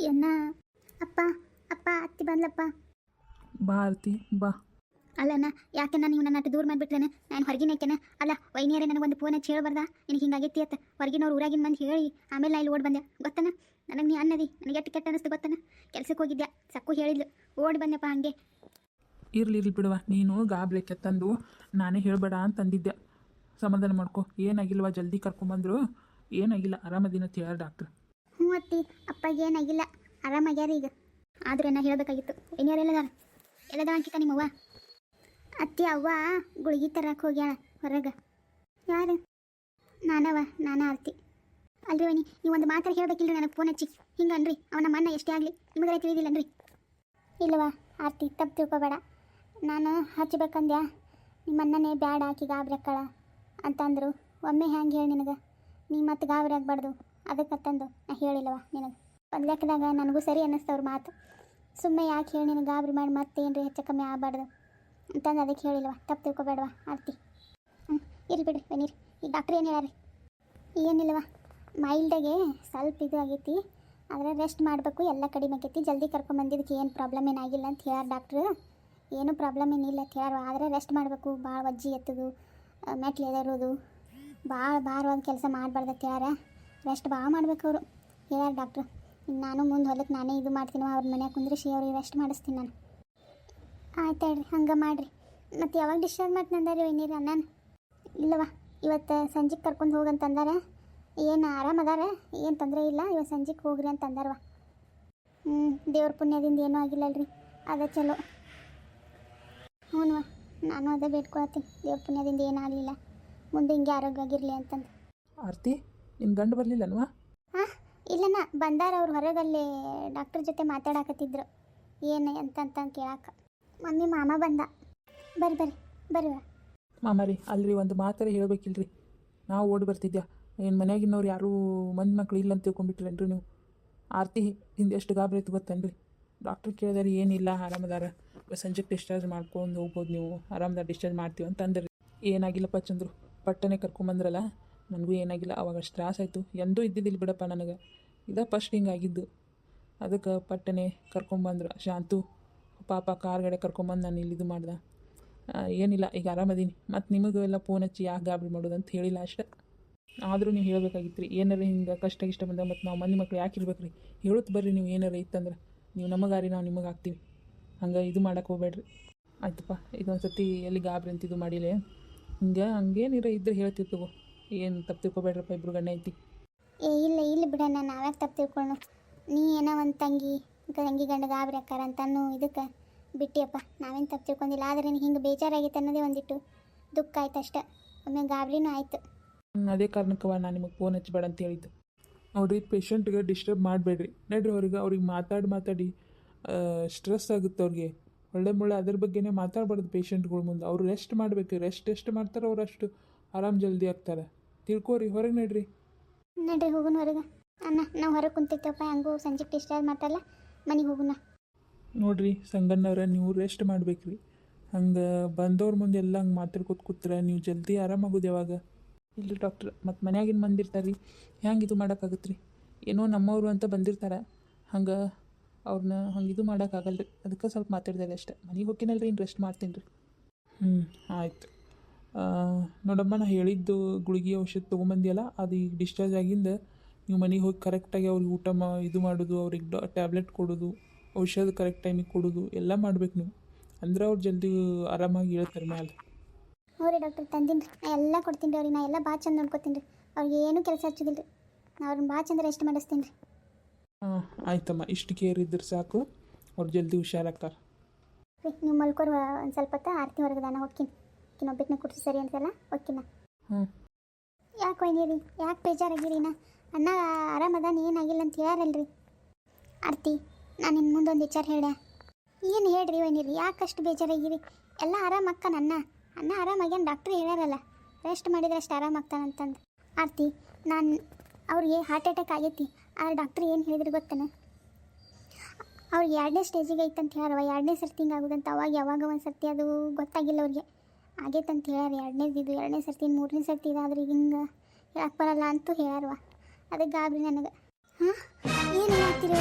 ಎನ್ನ ಅಪ್ಪ ಅಪ್ಪ ಅತ್ತಿ ಬಂದ್ಲಪ್ಪ. ಬಾ ಆರತಿ ಬಾ. ಅಲ್ಲಣ್ಣ ಯಾಕೆನ್ನ ನೀವು ನನ್ನ ಅಟ್ಟು ದೂರ ಮಾಡಿಬಿಟ್ರೇನೆ? ನಾನು ಹೊರಗಿನ ಯಾಕೆನ ಅಲ್ಲ ವೈನಿಯರೇ ನನಗೆ ಒಂದು ಫೋನ್ ಹಚ್ಚಿ ಹೇಳ್ಬಾರ್ದ? ನಿನಗೆ ಹಿಂಗಾಗೈತಿ ಅತ್ತ? ಹೊರಗಿನವ್ರು ಊರಾಗಿನ ಬಂದು ಹೇಳಿ. ಆಮೇಲೆ ನಾ ಇಲ್ಲಿ ಓಡ್ ಬಂದೆ. ಗೊತ್ತನ ನನಗೆ ನೀ ಅನ್ನದಿ. ನನಗೆ ಎಷ್ಟು ಕೆಟ್ಟ ಅನ್ನಿಸ್ತು ಗೊತ್ತನ ಕೆಲ್ಸಕ್ಕೆ ಹೋಗಿದ್ದೆ ಸಕ್ಕು ಹೇಳಿದ್ಲು. ಓಡ್ ಬಂದೆಪ್ಪ ಹಂಗೆ. ಇರ್ಲಿ ಇರ್ಲಿ ಬಿಡವ. ನೀನು ಗಾಬ್ರಿಕೆ ತಂದು ನಾನೇ ಹೇಳಬೇಡ ಅಂತಂದಿದ್ದೆ. ಸಮಾಧಾನ ಮಾಡ್ಕೊ. ಏನಾಗಿಲ್ವಾ? ಜಲ್ದಿ ಕರ್ಕೊಂಬಂದ್ರು. ಏನಾಗಿಲ್ಲ. ಆರಾಮದಿನ ಹೇಳ ಡಾಕ್ಟ್ರ್? ಹ್ಞೂ ಅತ್ತಿ. ಅಪ್ಪಗೆ ಏನಾಗಿಲ್ಲ. ಆರಾಮಾಗ್ಯಾರ ಈಗ. ಆದ್ರೆ ನಾ ಹೇಳಬೇಕಾಗಿತ್ತು. ಏನ್ಯಾರು ಎಲ್ಲದಾರ? ಎಲ್ಲದ ಅಂಕಿತ ನಿಮ್ಮವ್ವ? ಅತ್ತಿ, ಅವ್ವ, ಗುಳಿಗೆ ತರಕ್ಕೆ ಹೋಗ್ಯಾಳ ಹೊರಗೆ. ಯಾರು? ನಾನವ ನಾನ ಆರ್ತಿ ಅಲ್ರಿ ವನಿ ನೀವು ಒಂದು ಮಾತ್ರ ಹೇಳ್ಬೇಕಿಲ್ರಿ ನನಗೆ ಫೋನ್ ಹಚ್ಚಿ. ಹಿಂಗೆ ಅನ್ರಿ, ಅವನ ಮನ್ನ ಎಷ್ಟೇ ಆಗಲಿ ನಿಮಗೆ ತಿಳಿದಿಲ್ಲನ್ರಿ. ಇಲ್ಲವಾ ಆರ್ತಿ, ತಪ್ಪು ತಿಳ್ಕೊಬೇಡ. ನಾನು ಹಚ್ಚಬೇಕಂದ್ಯಾ ನಿಮ್ಮ ಅಣ್ಣನೇ ಬ್ಯಾಡ, ಆಕಿ ಗಾಬ್ರಕ್ಕಳ ಅಂತಂದ್ರು. ಒಮ್ಮೆ ಹ್ಯಾಂಗೆ ಹೇಳಿ ನಿನಗೆ? ನೀ ಮತ್ತೆ ಗಾಬರಿ ಅದಕ್ಕೆ ತಂದು ನಾ ಹೇಳಿಲ್ಲವ ನಿನಗೆ. ಒಂದು ಲೆಕ್ಕದಾಗ ನನಗೂ ಸರಿ ಅನ್ನಿಸ್ತವ್ರ ಮಾತು. ಸುಮ್ಮನೆ ಯಾಕೆ ಹೇಳಿ ನಿನಗೆ ಗಾಬರಿ ಮಾಡಿ ಮತ್ತೆ ರೀ ಹೆಚ್ಚು ಕಮ್ಮಿ ಆಗಬಾರ್ದು? ಅಂತಂದು ಅದಕ್ಕೆ ಹೇಳಿಲ್ವ, ತಪ್ಪು ತಿಳ್ಕೊಬೇಡವ ಆರ್ತಿ? ಹ್ಞೂ ಇರ್ಲಿ ಬಿಡಿ ಬನ್ನಿರಿ ಈ ಡಾಕ್ಟ್ರ್ ಏನು ಹೇಳ್ಯಾರಿ ಏನಿಲ್ಲವ ಮೈಲ್ಡಾಗೆ ಸ್ವಲ್ಪ ಇದು ಆಗೈತಿ, ಆದರೆ ರೆಸ್ಟ್ ಮಾಡಬೇಕು, ಎಲ್ಲ ಕಡಿಮೆ ಆಗೈತಿ, ಜಲ್ದಿ ಕರ್ಕೊಂಬಂದಿದ್ದಕ್ಕೆ ಏನು ಪ್ರಾಬ್ಲಮ್ ಏನಾಗಿಲ್ಲ ಅಂತ ಹೇಳ್ಯಾರ ಡಾಕ್ಟ್ರು. ಏನೂ ಪ್ರಾಬ್ಲಮ್ ಏನಿಲ್ಲ ಅಂತ ಹೇಳ್ಯಾರ, ಆದರೆ ರೆಸ್ಟ್ ಮಾಡಬೇಕು, ಭಾಳ ಒಜ್ಜಿ ಎತ್ತದು ಮೆಟ್ಲು ಎದರೋದು, ಭಾಳ ಭಾರವಾದ ಕೆಲಸ ಮಾಡಬಾರ್ದು ಅಂತ ಹೇಳ್ಯಾರ. ರೆಸ್ಟ್ ಭಾಳ ಮಾಡ್ಬೇಕು ಅವರು, ಹೇಳ್ಯಾರ ಡಾಕ್ಟ್ರು. ನಾನು ಮುಂದೆ ಹೊಲಕ್ಕೆ ನಾನೇ ಇದು ಮಾಡ್ತೀನಿ, ಅವ್ರ ಮನ್ಯಾಗ ಕುಂದ್ರಿಸಿ ಅವ್ರಿಗೆ ರೆಸ್ಟ್ ಮಾಡಿಸ್ತೀನಿ ನಾನು. ಆಯ್ತು ಹೇಳ್ರಿ, ಹಂಗೆ ಮಾಡಿರಿ. ಮತ್ತು ಯಾವಾಗ ಡಿಸ್ಚಾರ್ಜ್ ಮಾಡ್ತೀನಿ ನಂದಾರಿ ವೈನೀರಿ ನಾನು ಇಲ್ಲವ ಇವತ್ತು ಸಂಜೆಗೆ ಕರ್ಕೊಂಡು ಹೋಗಂತ ಅಂತಂದಾರೆ ಏನು ಆರಾಮದಾರ ಏನು ತೊಂದರೆ ಇಲ್ಲ ಇವತ್ತು ಸಂಜೆಗೆ ಹೋಗ್ರಿ ಅಂತ ಅಂದಾರವ ಹ್ಞೂ ದೇವ್ರ ಪುಣ್ಯದಿಂದ ಏನೂ ಆಗಿಲ್ಲಲ್ರಿ ಅದ ಚಲೋ. ಹ್ಞೂ ನಾನು ಅದೇ ಬೇಡ್ಕೊಳತ್ತೀನಿ, ದೇವ್ರ ಪುಣ್ಯದಿಂದ ಏನೂ ಆಗಲಿಲ್ಲ. ಮುಂದೆ ಹಿಂಗೆ ಆರೋಗ್ಯವಾಗಿರಲಿ ಅಂತಂದು. ಆರ್ತಿ ನಿಮ್ಮ ಗಂಡು ಬರಲಿಲ್ಲನ್ವಾ? ಹಾಂ ಇಲ್ಲಣ್ಣ, ಬಂದಾರ ಅವ್ರು ಹೊರಗಲ್ಲಿ ಡಾಕ್ಟರ್ ಜೊತೆ ಮಾತಾಡಕತ್ತಿದ್ರು. ಏನು ಅಂತಂತ ಕೇಳಾಕ. ಮಮ್ಮಿ ಮಾಮ ಬಂದ. ಬರ್ರಿ ಬರ್ರಿ ಬರ್ರಿ ಮಾಮ ಮಾಮಾರಿ ಅಲ್ರಿ, ಒಂದು ಮಾತಾರ ಹೇಳ್ಬೇಕಿಲ್ರಿ. ನಾವು ಓಡಿ ಬರ್ತಿದ್ಯಾ? ಏನು ಮನ್ಯಾಗಿನವ್ರು ಯಾರೂ ಮಂದಿ ಮಕ್ಳು ಇಲ್ಲ ಅಂತ ತಿಳ್ಕೊಂಡ್ಬಿಟ್ರೇನ್ರಿ ನೀವು? ಆರತಿ ಹಿಂದೆ ಎಷ್ಟು ಗಾಬರಿ ಇತ್ತು ಗೊತ್ತೇನ್ರಿ? ಡಾಕ್ಟ್ರ್ ಕೇಳಿದಾರೆ ಏನಿಲ್ಲ ಆರಾಮದಾರ. ಸಂಜೆ ಡಿಸ್ಚಾರ್ಜ್ ಮಾಡ್ಕೊಂಡು ಹೋಗ್ಬೋದು ನೀವು. ಆರಾಮದಾರ ಡಿಸ್ಚಾರ್ಜ್ ಮಾಡ್ತೀವಿ ಅಂತ ಅಂದ್ರಿ ಏನಾಗಿಲ್ಲಪ್ಪ ಚಂದ್ರು? ಪಟ್ಟನೆ ಕರ್ಕೊಂಬಂದ್ರಲ್ಲ? ನನಗೂ ಏನಾಗಿಲ್ಲ, ಅವಾಗ ಅಷ್ಟು ತ್ರಾಸಾಯಿತು ಎಂದೂ ಇದ್ದಿದ್ದಿಲ್ಲ ಬಿಡಪ್ಪ ನನಗೆ. ಇದ ಫಸ್ಟ್ ಹಿಂಗಾಗಿದ್ದು ಅದಕ್ಕೆ ಪಟ್ಟನೆ ಕರ್ಕೊಂಬಂದ್ರು ಶಾಂತು. ಪಾಪ ಕಾರ್ಗಡೆ ಕರ್ಕೊಂಬಂದು ನಾನು ಇಲ್ಲಿ ಇದು ಮಾಡ್ದೆ. ಏನಿಲ್ಲ, ಈಗ ಆರಾಮದೀನಿ. ಮತ್ತು ನಿಮಗೂ ಎಲ್ಲ ಫೋನ್ ಹಚ್ಚಿ ಯಾಕೆ ಗಾಬರಿ ಮಾಡೋದು ಅಂತ ಹೇಳಿಲ್ಲ ಅಷ್ಟೆ. ಆದರೂ ನೀವು ಹೇಳಬೇಕಾಗಿತ್ತು ರೀ ಏನಾರು ಹಿಂಗೆ ಕಷ್ಟ ಇಷ್ಟ ಬಂದಾಗ ಮತ್ತು ನಾವು ಮಂದಿ ಮಕ್ಳು ಯಾಕೆ ಇರ್ಬೇಕು ರೀ ಹೇಳುತ್ತೆ ಬರ್ರಿ ನೀವು ಏನಾರು ಇತ್ತಂದ್ರೆ. ನೀವು ನಮಗಾರಿ ನಾವು ನಿಮಗೆ ಹಾಕ್ತೀವಿ. ಹಂಗೆ ಇದು ಮಾಡಕ್ಕೆ ಹೋಗ್ಬೇಡ್ರಿ. ಆಯ್ತಪ್ಪ ಇದೊಂದು ಸತಿ ಎಲ್ಲಿ ಗಾಬರಿ ಅಂತ ಇದು ಮಾಡಿಲ್ಲ ಹಿಂಗೆ ಹಂಗೇನಿರ ಇದ್ರೆ ಹೇಳ್ತಿರ್ತಗೋ ಏನು ತಪ್ಪು ತಿಳ್ಕೊಬೇಡ್ರಪ್ಪ ಇಬ್ರು ಗಂಡ ಐತಿ ಏ ಇಲ್ಲ ಇಲ್ಲ ಬಿಡಣ್ಣ ನಾವ್ಯಾಕೆ ತಪ್ಪು ತಿಳ್ಕೊಳ್ಳು ನೀ ಏನೋ ಒಂದು ತಂಗಿ ತಂಗಿ ಗಂಡ ಗಾಬರಿ ಅಕ್ಕಾರ ಅಂತನೂ ಇದಕ್ಕೆ ಬಿಟ್ಟಿಯಪ್ಪ. ನಾವೇನು ತಪ್ಪು ತಿಳ್ಕೊಂಡಿಲ್ಲ ಆದರೆ ನಿನಗೆ ಹಿಂಗೆ ಬೇಜಾರಾಗಿತ್ತು ಅನ್ನೋದೇ ಒಂದಿಟ್ಟು ದುಃಖ ಆಯ್ತು ಅಷ್ಟೆ. ಒಮ್ಮೆ ಗಾಬರಿನೂ ಆಯ್ತು. ಅದೇ ಕಾರಣಕ್ಕವ ನಾನು ನಿಮಗೆ ಫೋನ್ ಹಚ್ಚಬೇಡ ಅಂತ ಹೇಳಿದ್ದು. ಅವ್ರಿಗೆ ಪೇಷಂಟ್ಗೆ ಡಿಸ್ಟರ್ಬ್ ಮಾಡಬೇಡ್ರಿ. ನಡ್ರಿ ಅವ್ರಿಗೆ ಅವ್ರಿಗೆ ಮಾತಾಡಿ ಮಾತಾಡಿ. ಸ್ಟ್ರೆಸ್ ಆಗುತ್ತೆ ಅವ್ರಿಗೆ. ಒಳ್ಳೆ ಮುಳ್ಳೆ ಅದ್ರ ಬಗ್ಗೆನೇ ಮಾತಾಡ್ಬಾರ್ದು ಪೇಷಂಟ್ಗಳ ಮುಂದೆ. ಅವ್ರು ರೆಸ್ಟ್ ಮಾಡಬೇಕು ರೆಸ್ಟ್ ಎಷ್ಟು ಮಾಡ್ತಾರೋ ಅವ್ರು ಅಷ್ಟು ಆರಾಮ್ ಜಲ್ದಿ ಆಗ್ತಾರೆ. ತಿಳ್ಕೊರಿ ಹೊರಗೆ ನಡ್ರಿ. ನಡ್ರಿ ಹೋಗೋಣ ಹೊರಗೆ. ಅಣ್ಣ ನಾವು ಹೊರಗೆ ಕುಂತಿರ್ತೇವಪ್ಪ ಹೆಂಗೂ ಸಂಜೆಗೆ ಡಿಸ್ಚಾರ್ಜ್ ಮಾಡ್ತಾರಲ್ಲ ಮನೆಗೆ ಹೋಗೋಣ ನೋಡ್ರಿ ಸಂಗಣ್ಣವ್ರ ನೀವು ರೆಸ್ಟ್ ಮಾಡ್ಬೇಕ್ರಿ. ಹಂಗೆ ಬಂದವ್ರ ಮುಂದೆ ಎಲ್ಲ ಹಂಗೆ ಮಾತಾಡ್ಕೊತ ಕೂತ್ರೆ ನೀವು ಜಲ್ದಿ ಆರಾಮಾಗೋದು ಯಾವಾಗ? ಇಲ್ರಿ ಡಾಕ್ಟ್ರ್ ಮತ್ತು ಮನ್ಯಾಗಿನ ಬಂದಿರ್ತಾರೆ. ರೀ ಹೆಂಗೆ ಇದು ಮಾಡೋಕ್ಕಾಗತ್ತೆ ರೀ ಏನೋ ನಮ್ಮವರು ಅಂತ ಬಂದಿರ್ತಾರೆ. ಹಂಗೆ ಅವ್ರನ್ನ ಹಂಗೆ ಇದು ಮಾಡೋಕ್ಕಾಗಲ್ಲ ರೀ ಅದಕ್ಕೆ ಸ್ವಲ್ಪ ಮಾತಾಡ್ತಾರೆ ಅಷ್ಟೇ. ಮನೆಗೆ ಹೋಗಿನಲ್ರಿ ಇನ್ನು ರೆಸ್ಟ್ ಮಾಡ್ತೀನಿ ರೀ ಹ್ಞೂ ಆಯ್ತು. ನೋಡಮ್ಮ ನಾ ಹೇಳಿದ್ದು ಗುಳಿಗೆ ಔಷಧ ತೊಗೊಂಬಂದಿಯಲ್ಲ ಅದು ಈಗ ಡಿಸ್ಚಾರ್ಜ್ ಆಗಿಂದ ನೀವು ಮನೆಗೆ ಹೋಗಿ ಕರೆಕ್ಟಾಗಿ ಅವ್ರಿಗೆ ಊಟ ಮಾ ಇದು ಮಾಡೋದು ಅವ್ರಿಗೆ ಡಾ ಟ್ಯಾಬ್ಲೆಟ್ ಕೊಡೋದು ಔಷಧ ಕರೆಕ್ಟ್ ಟೈಮಿಗೆ ಕೊಡೋದು ಎಲ್ಲ ಮಾಡ್ಬೇಕು ನೀವು. ಅಂದ್ರೆ ಅವ್ರು ಜಲ್ದಿ ಆರಾಮಾಗಿ ಹೇಳ್ತಾರೆ ಮ್ಯಾಲೆ. ಹ್ಞೂ ರೀ ಡಾಕ್ಟರ್ ತಂದಿನಿ ರೀ ನಾ ಎಲ್ಲ ಕೊಡ್ತೀನಿ ರೀ ಅವ್ರಿಗೆ. ನಾ ಎಲ್ಲ ಭಾಳ ಚಂದ ನೋಡ್ಕೊತೀನಿ ರೀ. ಅವ್ರಿಗೆ ಏನೂ ಕೆಲಸ ಹಚ್ಚೋದಿಲ್ಲ ರೀ ನಾ ಅವ್ರನ್ನ ಭಾಳ ಚಂದ ರೆಸ್ಟ್ ಮಾಡಿಸ್ತೀನಿ ರೀ. ಹಾಂ ಆಯ್ತಮ್ಮ. ಇಷ್ಟು ಕೇರ್ ಇದ್ರೆ ಸಾಕು. ಅವ್ರು ಜಲ್ದಿ ಹುಷಾರಾಗ್ತಾರೆ. ರೀ ನೀವು ಮಲ್ಕೊರು ಒಂದು ಸ್ವಲ್ಪ ಹೊತ್ತು ಆರತಿ ವರ್ಗದಾನ ನಾನು ಹೋಗ್ತೀನಿ. ಇನ್ನೊಬ್ಬಕ್ಕೆ ಕುಡಿಸಿ ಸರಿ ಅಂತಲ್ಲ ಓಕೆನಾ ಹ್ಞೂ ಯಾಕೆ ಒಯ್ದಿರಿ ಯಾಕೆ ಬೇಜಾರಾಗಿರಿ ನಾ? ಅಣ್ಣ ಆರಾಮದಾನ ಏನಾಗಿಲ್ಲ ಅಂತ ಹೇಳಲ್ರಿ ಆರ್ತಿ ನಾನು ನಿಮ್ಮ ಮುಂದೊಂದು ವಿಚಾರ ಹೇಳ್ಯಾ. ಏನು ಹೇಳ್ರಿ ಯಾಕೆ ಅಷ್ಟು ಬೇಜಾರಾಗಿರಿ? ಎಲ್ಲ ಆರಾಮಕ್ಕ ಅಣ್ಣ. ಅಣ್ಣ ಆರಾಮಾಗ್ಯಾನ ಡಾಕ್ಟ್ರ್ ಹೇಳ್ಯಾರಲ್ಲ. ರೆಸ್ಟ್ ಮಾಡಿದ್ರೆ ಅಷ್ಟು ಆರಾಮಾಗ್ತಾನಂತಂದು ಆರ್ತಿ ನಾನು ಅವ್ರಿಗೆ ಹಾರ್ಟ್ ಅಟ್ಯಾಕ್ ಆಗೈತಿ. ಆ ಡಾಕ್ಟ್ರ್ ಏನು ಹೇಳಿದ್ರು ಗೊತ್ತಾನೆ? ಅವ್ರಿಗೆ ಎರಡನೇ ಸ್ಟೇಜಿಗೆ ಐತಂತ ಹೇಳವ ಎರಡನೇ ಸರ್ತಿ ಹಿಂಗೆ ಆಗೋದಂತ ಅವಾಗ ಯಾವಾಗ ಒಂದು ಸರ್ತಿ ಅದು ಗೊತ್ತಾಗಿಲ್ಲ ಅವ್ರಿಗೆ. ಆಗೈತಂತ ಹೇಳ್ಯಾರ. ಎರಡನೇದು ಇದು ಎರಡನೇ ಸರ್ತಿ, ಮೂರನೇ ಸರ್ತಿ ಇದಾದ್ರೆ ಹಿಂಗೆ ಹೇಳಕ್ಕೆ ಬರಲ್ಲ ಅಂತೂ ಹೇಳ್ಯಾರವ ಅದಕ್ಕೆ ಗಾಬರಿ ನನಗೆ. ಹಾಂ? ಏನು ಹೇಳ್ತೀರಿ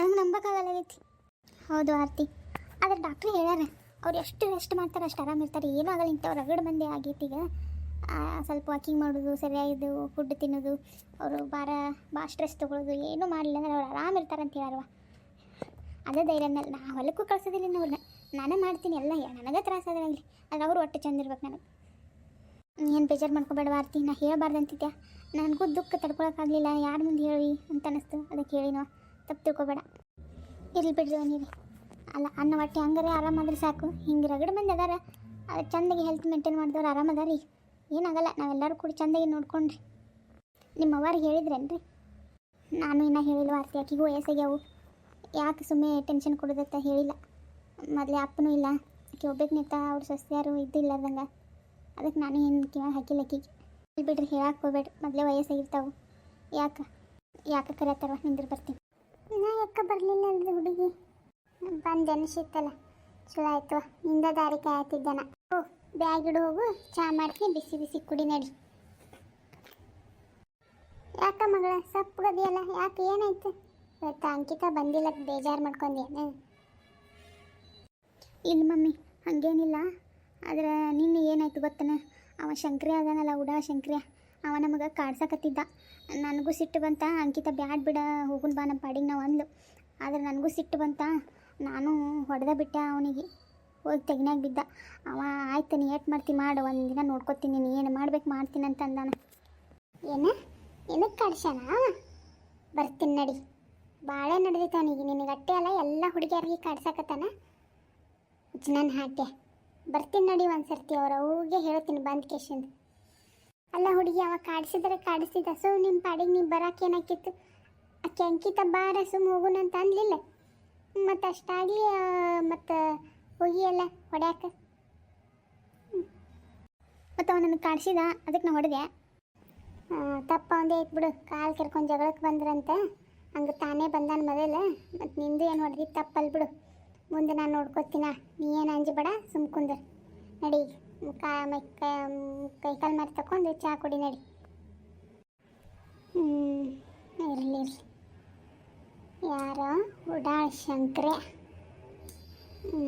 ನಂಗೆ ನಂಬಕ್ಕಾಗಲ್ಲಾಗೈತಿ ಹೌದು ಆರ್ತಿ. ಆದ್ರೆ ಡಾಕ್ಟ್ರು ಹೇಳ್ಯಾರ, ಅವ್ರು ಎಷ್ಟು ರೆಸ್ಟ್ ಮಾಡ್ತಾರೆ ಅಷ್ಟು ಆರಾಮಿರ್ತಾರೆ ಏನೂ ಆಗಲ್ಲ, ಇಂಥವ್ರು ರಗಡ್ ಮಂದಿ ಆಗೈತಿ ಈಗ. ಸ್ವಲ್ಪ ವಾಕಿಂಗ್ ಮಾಡೋದು, ಸರಿಯಾಗಿದ್ದು ಫುಡ್ ತಿನ್ನೋದು, ಅವರು ಭಾರ, ಭಾಳ ಸ್ಟ್ರೆಸ್ ತೊಗೊಳೋದು, ಏನೂ ಮಾಡಲಿಲ್ಲ ಅಂದ್ರೆ ಅವ್ರು ಆರಾಮಿರ್ತಾರೆ ಅಂತ ಹೇಳಾರವ ಅದೇ ಧೈರ್ಯನಲ್ಲ ನಾ ಹೊಲಕ್ಕೂ ಕಳ್ಸೋದಿಲ್ಲ ಅವ್ರನ್ನ ನಾನೇ ಮಾಡ್ತೀನಿ ಎಲ್ಲ, ನನಗೆ ತ್ರಾಸ ಆಗಲಿ. ಆದರೆ ಅವರು ಒಟ್ಟು ಚಂದ ಇರ್ಬೇಕು ನನಗೆ. ಏನು ಬೇಜಾರು ಮಾಡ್ಕೋಬೇಡ ಆರ್ತಿ? ನಾ ಹೇಳ್ಬಾರ್ದಂತಿದ್ಯಾ ನನಗೂ ದುಃಖ ತಡ್ಕೊಳಕ್ಕಾಗಲಿಲ್ಲ ಯಾರ ಮುಂದೆ ಹೇಳಿ ಅಂತ ಅನಿಸ್ತು. ಅದಕ್ಕೆ ಹೇಳಿನೋ ತಪ್ಪು ತಿಳ್ಕೊಬೇಡ. ಇರ್ಲಿ ಬಿಡ್ರಿ ನೀರಿ ಅಲ್ಲ, ಅನ್ನ ಹೊಟ್ಟೆ ಹಂಗಾರೆ ಆರಾಮಾದ್ರೆ ಸಾಕು. ಹಿಂಗೆ ರಗಡ್ ಮಂದಿ ಅದಾರ. ಅದು ಚಂದಾಗಿ ಹೆಲ್ತ್ ಮೇಂಟೈನ್ ಮಾಡಿದವ್ರು ಆರಾಮದಾರಿ ಏನಾಗಲ್ಲ, ನಾವೆಲ್ಲರೂ ಕೂಡ ಚಂದಾಗಿ ನೋಡ್ಕೊಂಡ್ರಿ. ನಿಮ್ಮ ಅವ್ರಿಗೆ ಹೇಳಿದ್ರೇನ್ರಿ? ನಾನು ಇನ್ನೂ ಹೇಳಿಲ್ಲ ಆರ್ತಿ? ಆಕಿಗೂ ವಯಸ್ಸಾಗ್ಯಾವು. ಯಾಕೆ ಸುಮ್ಮನೆ ಟೆನ್ಷನ್ ಕೊಡೋದತ್ತ ಹೇಳಿಲ್ಲ. ಮೊದಲೇ ಅಪ್ಪನೂ ಇಲ್ಲ. ಆಕೆ ಒಬ್ಬಕ್ಕೆ ನಿಂತ ಅವ್ರ ಸೊಸೆಯಾರು ಇದ್ದಿಲ್ಲಾರ್ದಂಗೆ ಅದಕ್ಕೆ ನಾನು ಏನು ಕಿವಾಗ ಹಾಕಿಲ್ಲ ಆಕಿಗೆ ಬಿಡ್ರಿ ಹೇಳಕ್ಕೆ ಹೋಗ್ಬೇಡ್ರಿ ಮೊದಲೇ ವಯಸ್ಸಾಗಿರ್ತಾವೆ. ಯಾಕೆ? ಯಾಕೆ ಕರೆತಾರ ಹಿಂದಿರು ಬರ್ತೀನಿ. ನಾ ಯಾಕೆ ಬರಲಿಲ್ಲ ಅಲ್ರಿ ಹುಡುಗಿ? ಬಂದು ಅನಿಸಿತ್ತಲ್ಲ ಚಲೋ ಆಯ್ತು ನಿಂದ ದಾರಿ ಕಾಯತ್ತಿದ್ದನ ಓ, ಬ್ಯಾಗ್ ಇಡು ಹೋಗು. ಚಾ ಮಾಡ್ತೀನಿ. ಬಿಸಿ ಬಿಸಿ ಕುಡಿ ನಡಿ. ಯಾಕ ಮಗಳ? ಸಪ್ಪಗದಿಯಲ್ಲ ಯಾಕೆ ಏನಾಯ್ತು? ಇವತ್ತು ಅಂಕಿತ ಬಂದಿಲ್ಲ. ಬೇಜಾರು ಮಾಡ್ಕೊಂಡೇನು ಇಲ್ಲ ಮಮ್ಮಿ, ಹಾಗೇನಿಲ್ಲ. ಆದ್ರೆ ನಿನ್ನೆ ಏನಾಯ್ತು ಗೊತ್ತನ? ಅವ ಶಂಕ್ರಿ ಅದಾನಲ್ಲ, ಉಡಾ ಶಂಕ್ರಿಯ. ಅವ ನಮಗೆ ಕಾಡ್ಸಕತ್ತಿದ್ದ. ನನಗೂ ಸಿಟ್ಟು ಬಂತ, ಅಂಕಿತ ಬ್ಯಾಡ್ ಬಿಡ, ಹೋಗುನ್ ಬಾ ನಮ್ಮ ಪಾಡಿಗೆ ನಾವು ಅಂದ್ಲು. ಆದ್ರೆ ನನಗೂ ಸಿಟ್ಟು ಬಂತ. ನಾನು ಹೊಡೆದ ಬಿಟ್ಟೆ ಅವನಿಗೆ. ಹೋಗಿ ತೆಗ್ನಾಗ ಬಿದ್ದ. ಅವ, ಆಯ್ತು ನೀ ಏಟ್ ಮಾಡ್ತಿ ಮಾಡು, ಒಂದು ದಿನ ನೋಡ್ಕೊತೀನಿ ನೀನು ಏನು ಮಾಡ್ಬೇಕು ಮಾಡ್ತೀನಿ ಅಂತ ಅಂದಾನ. ಏನು? ಏನಕ್ಕೆ ಕಾಡ್ಸಣ ಬರ್ತೀನಿ ನಡಿ. ಭಾಳ ನಡೆದಿತ್ತು ಅವನಿಗೆ. ನಿನಗೆ ಅಟ್ಟೆ ಅಲ್ಲ, ಎಲ್ಲ ಹುಡುಗಿಯರಿಗೆ ಕಾಡ್ಸಕತ್ತಾನ? ನನ್ನ ಹಾಗೆ. ಬರ್ತೀನಿ ನೋಡಿ ಒಂದು ಸರ್ತಿ ಅವ್ರ ಅವ್ಗೆ ಹೇಳ್ತೀನಿ ಬಂದ್ ಕೇಶಿಂದ. ಅಲ್ಲ ಹುಡುಗಿ, ಅವ ಕಾಡಿಸಿದ್ರೆ ಕಾಡಿಸಿದ. ಸೊ ನಿಮ್ಮ ಪಾಡಿಗೆ ನೀವು ಬರಕ್ಕೆ ಏನಾಕಿತ್ತು ಆಕೆ ಅಂಕಿತ ಬಾರ ಸುಮ್ ಹೋಗುಣ ಅಂತ ಅನ್ಲಿಲ್ಲ? ಮತ್ತು ಅಷ್ಟಾಗಲಿ ಮತ್ತು ಹೋಗಿ ಅಲ್ಲ ಹೊಡ್ಯಾಕ? ಮತ್ತು ಅವನನ್ನು ಕಾಡಿಸಿದ ಅದಕ್ಕೆ ನಾ ಹೊಡೆದೆ. ತಪ್ಪ ಒಂದೇ ಐತ್ ಬಿಡು. ಕಾಲು ಕೆರ್ಕೊಂಡು ಜಗಳಕ್ಕೆ ಬಂದ್ರಂತ. ಹಂಗೆ ತಾನೇ ಬಂದಾನ ಮೊದಲ. ಮತ್ತು ನಿಂದು ಏನು ಹೊಡೆದಿ ತಪ್ಪಲ್ಲಿ ಬಿಡು. ಮುಂದೆ ನಾನು ನೋಡ್ಕೋತೀನ. ನೀ ಏನು ಅಂಜಬೇಡ ಸುಮ್ ಕುಂದ್ರ. ನಡಿ ಕಾ ಕೈ ಕಾಲು ಮಾರಿ ತಕೊಂಡು ಚಹಾ ಕುಡಿ, ನಡಿ. ಇರಲಿ ಇರಲಿ. ಯಾರೋ ಉಡಾಳ್ ಶಂಕ್ರೆ. ಹ್ಞೂ